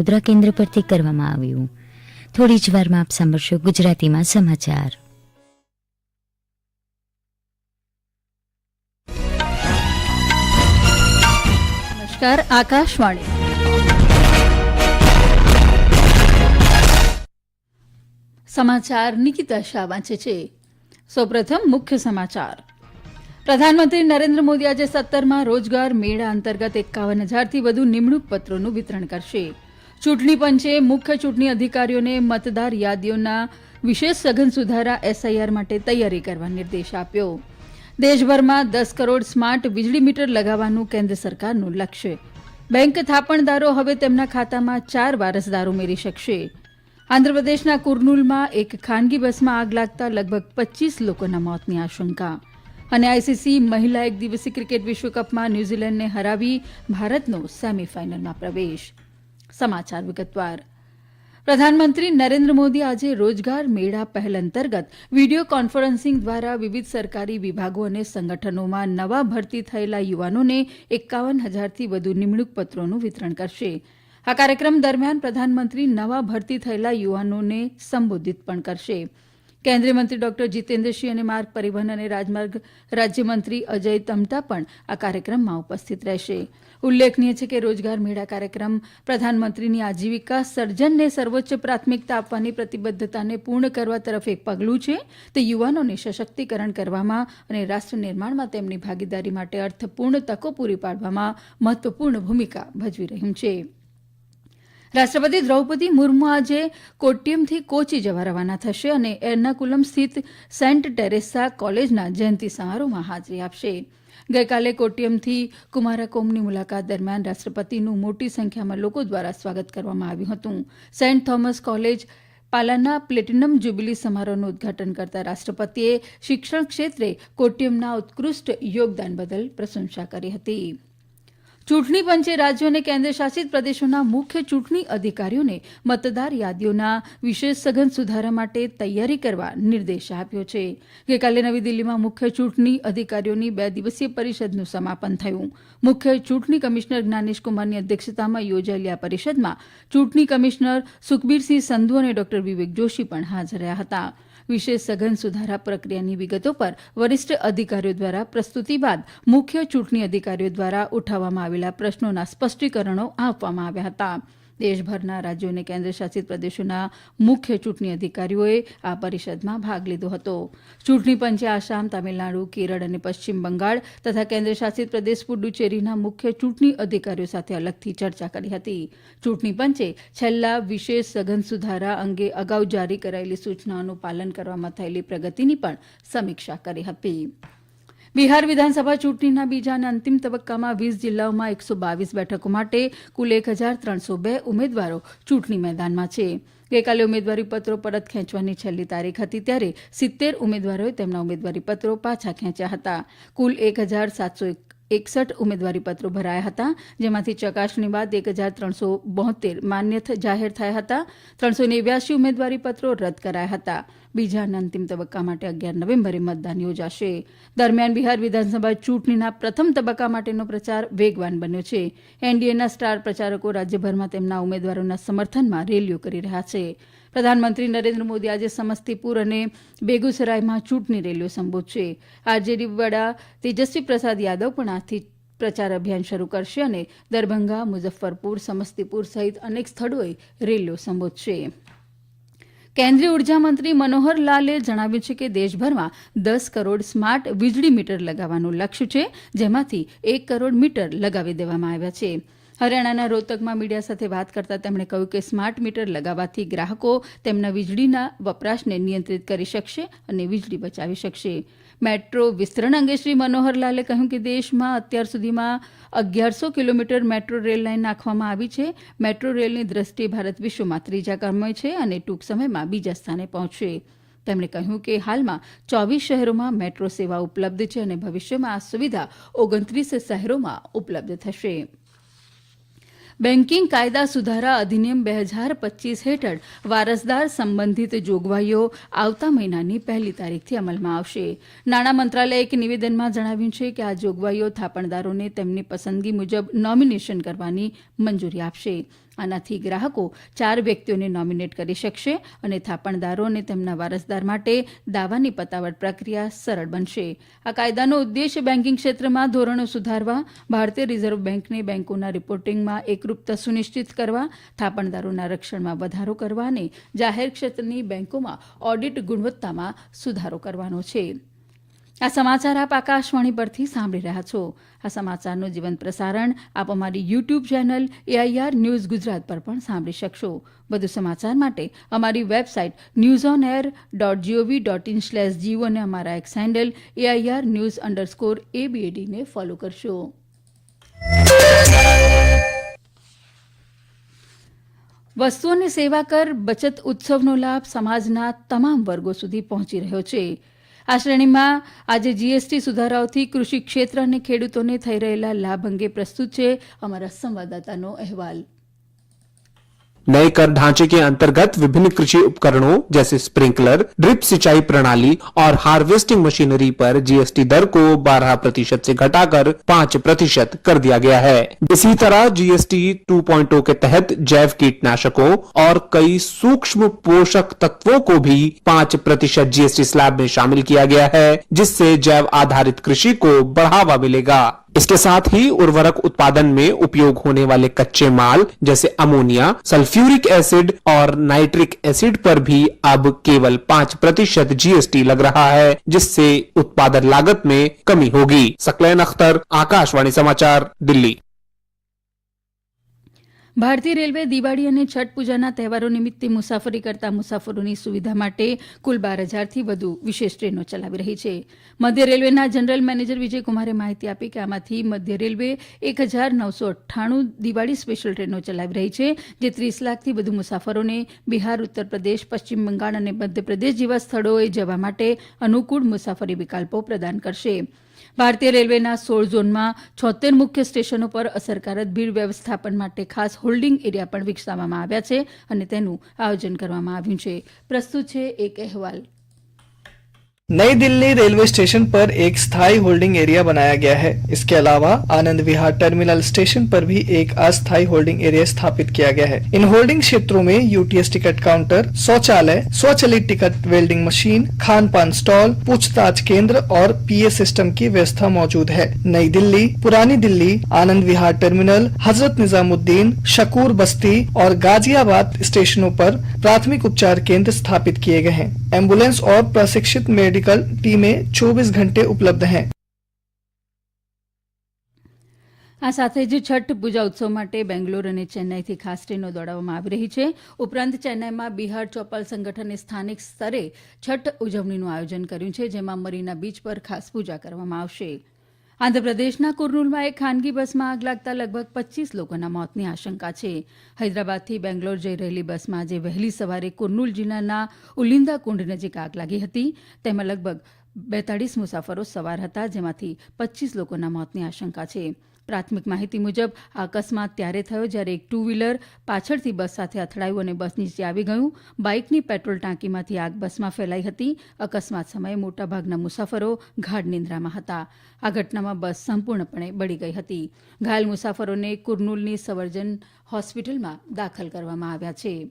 વડોદરા કેન્દ્ર પરથી કરવામાં આવ્યું. થોડી જ વારમાં આપ સાંભળશો ગુજરાતીમાં સમાચાર. નમસ્કાર, આકાશવાણી. સમાચાર નિકિતા શાહ વાંચે છે. સૌપ્રથમ મુખ્ય સમાચાર. પ્રધાનમંત્રી નરેન્દ્ર મોદી આજે સત્તરમાં રોજગાર મેળા અંતર્ગત એકાવન હજારથી વધુ નિમણૂક પત્રોનું વિતરણ કરશે. ચૂંટણી પંચે મુખ્ય ચૂંટણી અધિકારીઓને મતદાર યાદીઓના વિશેષ સઘન સુધારા એસઆઈઆર માટે તૈયારી કરવા નિર્દેશ આપ્યો. દેશભરમાં દસ કરોડ સ્માર્ટ વીજળી મીટર લગાવવાનું કેન્દ્ર સરકારનું લક્ષ્ય. બેંક થાપણદારો હવે તેમના ખાતામાં ચાર વારસદાર ઉમેરી શકશે. આંધ્રપ્રદેશના કુર્નુલમાં એક ખાનગી બસમાં આગ લાગતા લગભગ પચીસ લોકોના મોતની આશંકા. અને આઈસીસી મહિલા એક દિવસીય ક્રિકેટ વિશ્વકપમાં ન્યૂઝીલેન્ડને હરાવી ભારતનો સેમીફાઇનલમાં પ્રવેશ. સમાચાર વિગતવાર. પ્રધાનમંત્રી નરેન્દ્ર મોદી આજે રોજગાર મેળા પહેલ અંતર્ગત વીડિયો કોન્ફરન્સિંગ દ્વારા વિવિધ સરકારી વિભાગો અને સંગઠનોમાં નવા ભરતી થયેલા યુવાનોને એકાવન હજારથી વધુ નિમણૂક પત્રોનું વિતરણ કરશે. આ કાર્યક્રમ દરમિયાન પ્રધાનમંત્રી નવા ભરતી થયેલા યુવાનોને સંબોધિત પણ કરશે. કેન્દ્રીય મંત્રી ડોક્ટર જીતેન્દ્રસિંહ અને માર્ગ પરિવહન અને રાજમાર્ગ રાજ્યમંત્રી અજય તમતા પણ આ કાર્યક્રમમાં ઉપસ્થિત રહેશે. ઉલ્લેખનીય છે કે રોજગાર મેળા કાર્યક્રમ પ્રધાનમંત્રીની આજીવિકા સર્જનને સર્વોચ્ચ પ્રાથમિકતા આપવાની પ્રતિબદ્ધતાને પૂર્ણ કરવા તરફ એક પગલું છે. તે યુવાનોને સશક્તિકરણ કરવામાં અને રાષ્ટ્ર નિર્માણમાં તેમની ભાગીદારી માટે અર્થપૂર્ણ તકો પૂરી પાડવામાં મહત્વપૂર્ણ ભૂમિકા ભજવી રહ્યું છે. રાષ્ટ્રપતિ દ્રૌપદી મુર્મુ આજે કોટ્યમથી કોચી જવા રવાના થશે અને એર્નાકુલમ સ્થિત સેન્ટ ટેરેસા કોલેજના જયંતિ સમારોહમાં હાજરી આપશે. ગઈકાલે કોટ્યમથી કુમારાકોમની મુલાકાત દરમિયાન રાષ્ટ્રપતિનું મોટી સંખ્યામાં લોકો દ્વારા સ્વાગત કરવામાં આવ્યું હતું. સેન્ટ થોમસ કોલેજ પાલાના પ્લેટિનમ જ્યુબિલી સમારોહનું ઉદઘાટન કરતા રાષ્ટ્રપતિએ શિક્ષણ ક્ષેત્રે કોટ્યમના ઉત્કૃષ્ટ યોગદાન બદલ પ્રશંસા કરી હતી. ચૂંટણી પંચે રાજ્યો અને કેન્દ્રશાસિત પ્રદેશોના મુખ્ય ચૂંટણી અધિકારીઓને મતદાર યાદીઓના વિશેષ સઘન સુધારા માટે તૈયારી કરવા નિર્દેશ આપ્યો છે. ગઈકાલે નવી દિલ્હીમાં મુખ્ય ચૂંટણી અધિકારીઓની બે દિવસીય પરિષદનું સમાપન થયું. મુખ્ય ચૂંટણી કમિશનર જ્ઞાનેશ કુમારની અધ્યક્ષતામાં યોજાયેલી આ પરિષદમાં ચૂંટણી કમિશનર સુખબીરસિંહ સંધુ અને ડોક્ટર વિવેક જોશી પણ હાજર રહ્યા હતા. વિશેષ સઘન સુધારા પ્રક્રિયાની વિગતો પર વરિષ્ઠ અધિકારીઓ દ્વારા પ્રસ્તુતિ બાદ મુખ્ય ચૂંટણી અધિકારીઓ દ્વારા ઉઠાવવામાં આવેલા પ્રશ્નોના સ્પષ્ટીકરણો આપવામાં આવ્યા હતા. દેશભરના રાજ્યો અને કેન્દ્રશાસિત પ્રદેશોના મુખ્ય ચૂંટણી અધિકારીઓએ આ પરિષદમાં ભાગ લીધો હતો. ચૂંટણી પંચે આસામ, તામિલનાડુ, કેરળ અને પશ્ચિમ બંગાળ તથા કેન્દ્રશાસિત પ્રદેશ પુડુચેરીના મુખ્ય ચૂંટણી અધિકારીઓ સાથે અલગથી ચર્ચા કરી હતી. ચૂંટણી પંચે છેલ્લા વિશેષ સઘન સુધારા અંગે અગાઉ જારી કરાયેલી સૂચનાઓનું પાલન કરવામાં થયેલી પ્રગતિની પણ સમીક્ષા કરી હતી. બિહાર વિધાનસભા ચૂંટણીના બીજા અને અંતિમ તબક્કામાં વીસ જિલ્લાઓમાં એકસો બાવીસ બેઠકો માટે કુલ એક હજાર ત્રણસો બે ઉમેદવારો ચૂંટણી મેદાનમાં છે. ગઈકાલે ઉમેદવારી પત્રો પરત ખેંચવાની છેલ્લી તારીખ હતી ત્યારે સિત્તેર ઉમેદવારોએ તેમના ઉમેદવારી પત્રો પાછા ખેંચ્યા હતા. કુલ એક હજાર સાતસો એકસઠ ઉમેદવારીપત્રો ભરાયા હતા, જેમાંથી ચકાસણી બાદ એક હજાર ત્રણસો બોતેર માન્ય જાહેર થયા હતા. ત્રણસો નેવ્યાસી ઉમેદવારી પત્રો રદ કરાયા હતા. બીજા અને અંતિમ તબક્કા માટે અગિયાર નવેમ્બરે મતદાન યોજાશે. દરમિયાન બિહાર વિધાનસભા ચૂંટણીના પ્રથમ તબક્કા માટેનો પ્રચાર વેગવાન બન્યો છે. એનડીએના સ્ટાર પ્રચારકો રાજ્યભરમાં તેમના ઉમેદવારોના સમર્થનમાં રેલીઓ કરી રહ્યા છે. પ્રધાનમંત્રી નરેન્દ્ર મોદી આજે સમસ્તીપુર અને બેગુસરાયમાં ચૂંટણી રેલીઓ સંબોધશે. આરજેડી વડા તેજસ્વી પ્રસાદ યાદવ પણ આજથી પ્રચાર અભિયાન શરૂ કરશે અને દરભંગા, મુઝફ્ફરપુર, સમસ્તીપુર સહિત અનેક સ્થળોએ રેલીઓ સંબોધશે. કેન્દ્રીય ઊર્જા મંત્રી મનોહર લાલે જણાવ્યું છે કે દેશભરમાં દસ કરોડ સ્માર્ટ વીજળી મીટર લગાવવાનું લક્ષ્ય છે, જેમાંથી એક કરોડ મીટર લગાવી દેવામાં આવ્યા છે. હરિયાણાના રોહતકમાં મીડિયા સાથે વાત કરતાં તેમણે કહ્યું કે સ્માર્ટ મીટર લગાવવાથી ગ્રાહકો તેમના વીજળીના વપરાશને નિયંત્રિત કરી શકશે અને વીજળી બચાવી શકશે. મેટ્રો વિસ્તરણ અંગે શ્રી મનોહર લાલે કહ્યું કે દેશમાં અત્યાર સુધીમાં અગિયારસો કિલોમીટર મેટ્રો રેલ લાઇન નાખવામાં આવી છે. મેટ્રો રેલની દ્રષ્ટિએ ભારત વિશ્વમાં ત્રીજા ક્રમે છે અને ટૂંક સમયમાં બીજા સ્થાને પહોંચશે. તેમણે કહ્યું કે હાલમાં ચોવીસ શહેરોમાં મેટ્રો સેવા ઉપલબ્ધ છે અને ભવિષ્યમાં આ સુવિધા ઓગણત્રીસ શહેરોમાં ઉપલબ્ધ થશે. બેન્કિંગ કાયદા સુધારા અધિનિયમ બે હજાર પચીસ હેઠળ વારસદાર સંબંધિત જોગવાઈઓ આવતા મહિનાની પહેલી તારીખથી અમલમાં આવશે. નાણાં મંત્રાલયે એક નિવેદનમાં જણાવ્યું છે કે આ જોગવાઈઓ થાપણદારોને તેમની પસંદગી મુજબ નોમિનેશન કરવાની મંજૂરી આપશે. આનાથી ગ્રાહકો ચાર વ્યક્તિઓને નોમિનેટ કરી શકશે અને થાપણદારો અને તેમના વારસદાર માટે દાવાની પતાવટ પ્રક્રિયા સરળ બનશે. આ કાયદાનો ઉદ્દેશ બેન્કિંગ ક્ષેત્રમાં ધોરણો સુધારવા, ભારતીય રિઝર્વ બેન્કને બેન્કોના રિપોર્ટિંગમાં એકરૂપતા સુનિશ્ચિત કરવા, થાપણદારોના રક્ષણમાં વધારો કરવા અને જાહેર ક્ષેત્રની બેન્કોમાં ઓડિટ ગુણવત્તામાં સુધારો કરવાનો છે. આ સમાચાર આપ આકાશવાણી પરથી સાંભળી રહ્યા છો. આ સમાચારનું જીવંત પ્રસારણ આપ અમારી YouTube channel AIR news Gujarat પર પણ સાંભળી શકશો. વધુ સમાચાર માટે અમારી website news on air dot GOV dot in slash Jio અને અમારા X handle AIR news underscore એબીએડીને follow કરશો. વસ્તુ અને સેવા કર બચત ઉત્સવનો લાભ સમાજના તમામ વર્ગો સુધી પહોંચી રહ્યો છે. આ શ્રેણીમાં આજે જીએસટી સુધારાઓથી કૃષિ ક્ષેત્ર અને ખેડૂતોને થઈ રહેલા લાભ અંગે પ્રસ્તુત છે અમારા સંવાદદાતાનો અહેવાલ. नए कर ढांचे के अंतर्गत विभिन्न कृषि उपकरणों जैसे स्प्रिंकलर, ड्रिप सिंचाई प्रणाली और हार्वेस्टिंग मशीनरी पर जीएसटी दर को 12 प्रतिशत से घटाकर 5 प्रतिशत कर दिया गया है। इसी तरह जीएसटी 2.0 के तहत जैव कीटनाशकों और कई सूक्ष्म पोषक तत्वों को भी 5 प्रतिशत जीएसटी स्लैब में शामिल किया गया है, जिससे जैव आधारित कृषि को बढ़ावा मिलेगा। इसके साथ ही उर्वरक उत्पादन में उपयोग होने वाले कच्चे माल जैसे अमोनिया, सल्फ्यूरिक एसिड और नाइट्रिक एसिड पर भी अब केवल पाँच प्रतिशत जीएसटी लग रहा है, जिससे उत्पादन लागत में कमी होगी। सकलैन अख्तर, आकाशवाणी समाचार, दिल्ली। ભારતીય રેલવે દિવાળી અને છઠ પૂજાના તહેવારો નિમિત્તે મુસાફરી કરતા મુસાફરોની સુવિધા માટે કુલ બાર હજારથી વધુ વિશેષ ટ્રેનો ચલાવી રહી છે. મધ્ય રેલવેના જનરલ મેનેજર વિજયકુમારે માહિતી આપી કે આમાંથી મધ્ય રેલવે એક હજાર નવસો અઠ્ઠાણું દિવાળી સ્પેશિયલ ટ્રેનો ચલાવી રહી છે, જે ત્રીસ લાખથી વધુ મુસાફરોને બિહાર ઉત્તર પ્રદેશ પશ્ચિમ બંગાળ અને મધ્યપ્રદેશ જેવા સ્થળોએ જવા માટે અનુકૂળ મુસાફરી વિકલ્પો પ્રદાન કરશે. ભારતીય રેલવેના સોળ ઝોનમાં છોતેર મુખ્ય સ્ટેશનો પર અસરકારક ભીડ વ્યવસ્થાપન માટે ખાસ હોલ્ડિંગ એરિયા પણ વિકસાવવામાં આવ્યા છે અને તેનું આયોજન કરવામાં આવ્યું છે. પ્રસ્તુત છે એક અહેવાલ. नई दिल्ली रेलवे स्टेशन पर एक स्थायी होल्डिंग एरिया बनाया गया है। इसके अलावा आनंद विहार टर्मिनल स्टेशन पर भी एक अस्थायी होल्डिंग एरिया स्थापित किया गया है। इन होल्डिंग क्षेत्रों में यूटीएस टिकट काउंटर, शौचालय, स्वचलित टिकट वेल्डिंग मशीन खान पान स्टॉल, पूछताछ केंद्र और पीए सिस्टम की व्यवस्था मौजूद है। नई दिल्ली, पुरानी दिल्ली, आनंद विहार टर्मिनल, हज़रत निजामुद्दीन, शकूर बस्ती और गाजियाबाद स्टेशनों पर प्राथमिक उपचार केंद्र स्थापित किए गए हैं। एंबुलेंस और प्रशिक्षित मेडिकल टीमें 24 घंटे उपलब्ध हैं આ સાથે જ છઠ પૂજા ઉત્સવ માટે બેંગ્લોર અને ચેન્નાઈથી ખાસ ટ્રેનો દોડાવવામાં આવી રહી છે ઉપરાંત ચેન્નાઈમાં બિહાર ચોપાલ સંગઠને સ્થાનિક સ્તરે છઠ ઉજવણીનું આયોજન કર્યું છે જેમાં મરીના બીચ પર ખાસ પૂજા કરવામાં આવશે આંધ્રપ્રદેશના કુર્નુલમાં એક ખાનગી બસમાં આગ લાગતા લગભગ પચીસ લોકોના મોતની આશંકા છે. હૈદરાબાદથી બેંગ્લોર જઈ રહેલી બસમાં આજે વહેલી સવારે કુર્નુલ જિલ્લાના ઉલિંદા કુંડ નજીક આગ લાગી હતી. તેમાં લગભગ બેતાળીસ મુસાફરો સવાર હતા, જેમાંથી પચ્ચીસ લોકોના મોતની આશંકા છે. પ્રાથમિક માહિતી મુજબ, આ અકસ્માત ત્યારે થયો જ્યારે એક ટુ વ્હીલર પાછળથી બસ સાથે અથડાયું અને બસ નીચે આવી ગયું. બાઇકની પેટ્રોલ ટાંકીમાંથી આગ બસમાં ફેલાઈ હતી. અકસ્માત સમયે મોટાભાગના મુસાફરો ગાઢ નિંદ્રામાં હતા. આ ઘટનામાં બસ સંપૂર્ણપણે બળી ગઈ હતી. ઘાયલ મુસાફરોને કુર્નુલની સવર્જન હોસ્પિટલમાં દાખલ કરવામાં આવ્યા છે.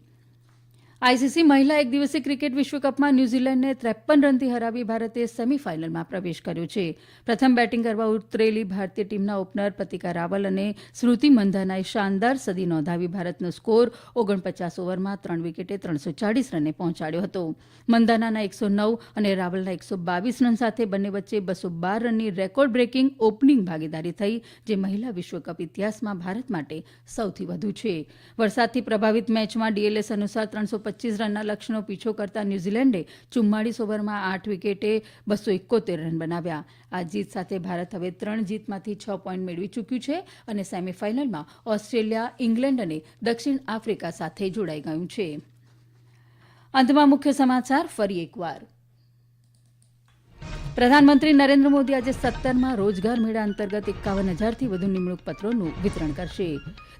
આઈસીસી મહિલા એક દિવસીય ક્રિકેટ વિશ્વકપમાં ન્યૂઝીલેન્ડને ત્રેપન રનથી હરાવી ભારતે સેમીફાઇનલમાં પ્રવેશ કર્યો છે. પ્રથમ બેટિંગ કરવા ઉતરેલી ભારતીય ટીમના ઓપનર પતિકા રાવલ અને સ્મૃતિ મંધાનાએ શાનદાર સદી નોંધાવી ભારતનો સ્કોર ઓગણપચાસ ઓવરમાં ત્રણ વિકેટે ત્રણસો ચાળીસ રને પહોંચાડ્યો હતો. મંધાનાના એકસો નવ અને રાવલના એકસો બાવીસ રન સાથે બંને વચ્ચે બસો બાર રનની રેકોર્ડ બ્રેકિંગ ઓપનિંગ ભાગીદારી થઈ, જે મહિલા વિશ્વકપ ઇતિહાસમાં ભારત માટે સૌથી વધુ છે. વરસાદથી પ્રભાવિત મેચમાં ડીએલએસ અનુસાર ત્રણસો પચીસ રનના લક્ષ્યનો પીછો કરતા ન્યૂઝીલેન્ડે ચુમ્માળીસ ઓવરમાં આઠ વિકેટે બસો એકોતેર રન બનાવ્યા. આ જીત સાથે ભારત હવે ત્રણ જીતમાંથી છ પોઈન્ટ મેળવી ચૂક્યું છે અને સેમીફાઇનલમાં ઓસ્ટ્રેલિયા, ઇંગ્લેન્ડ અને દક્ષિણ આફ્રિકા સાથે જોડાઈ ગયું છે. અંતમાં મુખ્ય સમાચાર ફરી એકવાર. પ્રધાનમંત્રી નરેન્દ્ર મોદી આજે સત્તરમાં રોજગાર મેળા અંતર્ગત એકાવન હજારથી વધુ નિમણૂક પત્રોનું વિતરણ કરશે.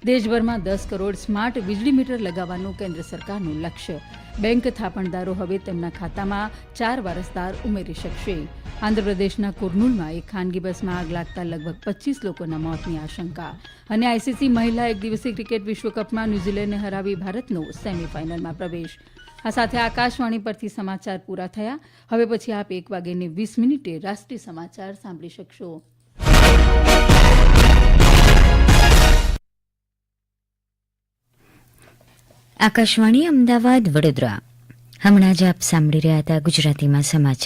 દેશભરમાં દસ કરોડ સ્માર્ટ વીજળી મીટર લગાવવાનું કેન્દ્ર સરકારનું લક્ષ્ય. બેંક થાપણદારો હવે તેમના ખાતામાં ચાર વારસદાર ઉમેરી શકશે. આંધ્રપ્રદેશના કુર્નુલમાં એક ખાનગી બસમાં આગ લાગતા લગભગ પચીસ લોકોના મોતની આશંકા અને આઈસીસી મહિલા એક દિવસીય ક્રિકેટ વિશ્વકપમાં ન્યૂઝીલેન્ડને હરાવી ભારતનો સેમીફાઇનલમાં પ્રવેશ. આ સાથે આકાશવાણી પરથી સમાચાર પૂરા થયા. હવે પછી આપ એક વાગ્યાને વીસ મિનિટે રાષ્ટ્રીય સમાચાર સાંભળી શકશો. આકાશવાણી અમદાવાદ વડોદરા. હમણાં જ આપ સાંભળી રહ્યા હતા ગુજરાતીમાં સમાચાર.